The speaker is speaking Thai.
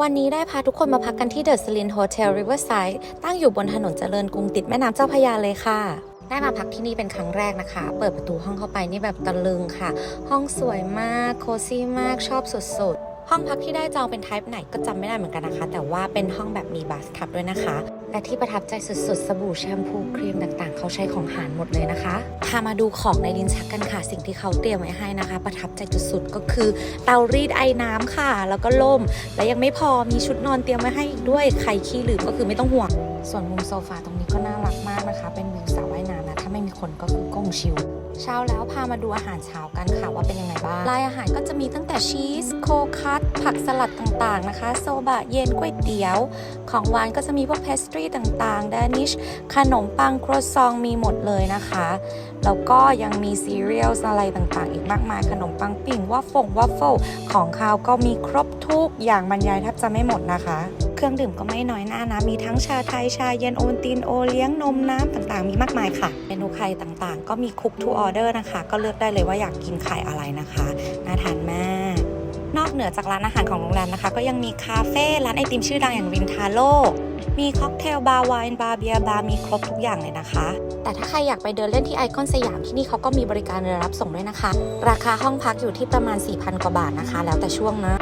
วันนี้ได้พาทุกคนมาพักกันที่เดอะสลินโฮเทลริเวอร์ไซด์ตั้งอยู่บนถนนเจริญกรุงติดแม่น้ำเจ้าพระยาเลยค่ะ ได้มาพักที่นี่เป็นครั้งแรกนะคะ เปิดประตูห้องเข้าไปนี่แบบตะลึงค่ะ ห้องสวยมากโคซี่มากชอบสุดๆ ห้องพักที่ได้จองเป็นไทป์ไหนก็จำไม่ได้เหมือนกันนะคะ แต่ว่าเป็นห้องแบบมีบาสทับด้วยนะคะ และที่ประทับใจสุดๆ สบู่แชมพูครีมต่างๆ เขาใช้ของหารหมดเลยนะคะพามาดูของในลิ้นชักกันค่ะ สิ่งที่เขาเตรียมไว้ให้นะคะ ประทับใจสุดๆ ก็คือ เตารีดไอ้น้ำค่ะ แล้วก็ล่ม และยังไม่พอมีชุดนอนเตรียมไว้ให้อีกด้วยใครขี้ลืมก็คือไม่ต้องห่วง ส่วนมุมโซฟาตรงนี้ก็น่ารักมากนะคะ เป็นวิวสระว่ายน้ำนะ ถ้าไม่มีคนก็คือก้งชิล เช้าแล้วพามาดูอาหารเช้ากันค่ะว่าเป็นยังไงบ้างรายอาหารก็จะมีตั้งแต่ชีสโคคัตผักสลัดต่างๆนะคะ โซบะเย็นก๋วยเตี๋ยว ของหวานก็จะมีพวกเพสตรีต่างๆ ดานิช ขนมปังครัวซองมีหมดเลยนะคะแล้วก็ยังมีซีเรียลอะไรต่างๆ อีกมากมายขนมปังปิ่งว่าฟงว่าเฟลของคาวก็มีครบทุกอย่างบรรยายแทบจะไม่หมดนะคะ เครื่องดื่มก็ไม่น้อยหน้านะ มีทั้งชาไทย ชาเย็นโอวัลตินโอเลี้ยงนมน้ำต่างๆ มีมากมายค่ะ เมนูไข่ต่างๆ ก็มีคุกทูออเดอร์นะคะ ก็เลือกได้เลยว่าอยากกินไข่อะไรนะคะ น่าทานมากนอกเหนือจากร้านอาหารของโรงแรมนะคะ ก็ยังมีคาเฟ่ร้านไอติมชื่อดังอย่างวินทาโลมีค็อกเทลบาร์ไวน์บาร์เบียร์บาร์มีครบทุกอย่างเลยนะคะ แต่ถ้าใครอยากไปเดินเล่นที่ไอคอนสยามที่นี่เขาก็มีบริการเรือรับส่งด้วยนะคะ ราคาห้องพักอยู่ที่ประมาณ 4,000 กว่าบาทนะคะ แล้วแต่ช่วงนะ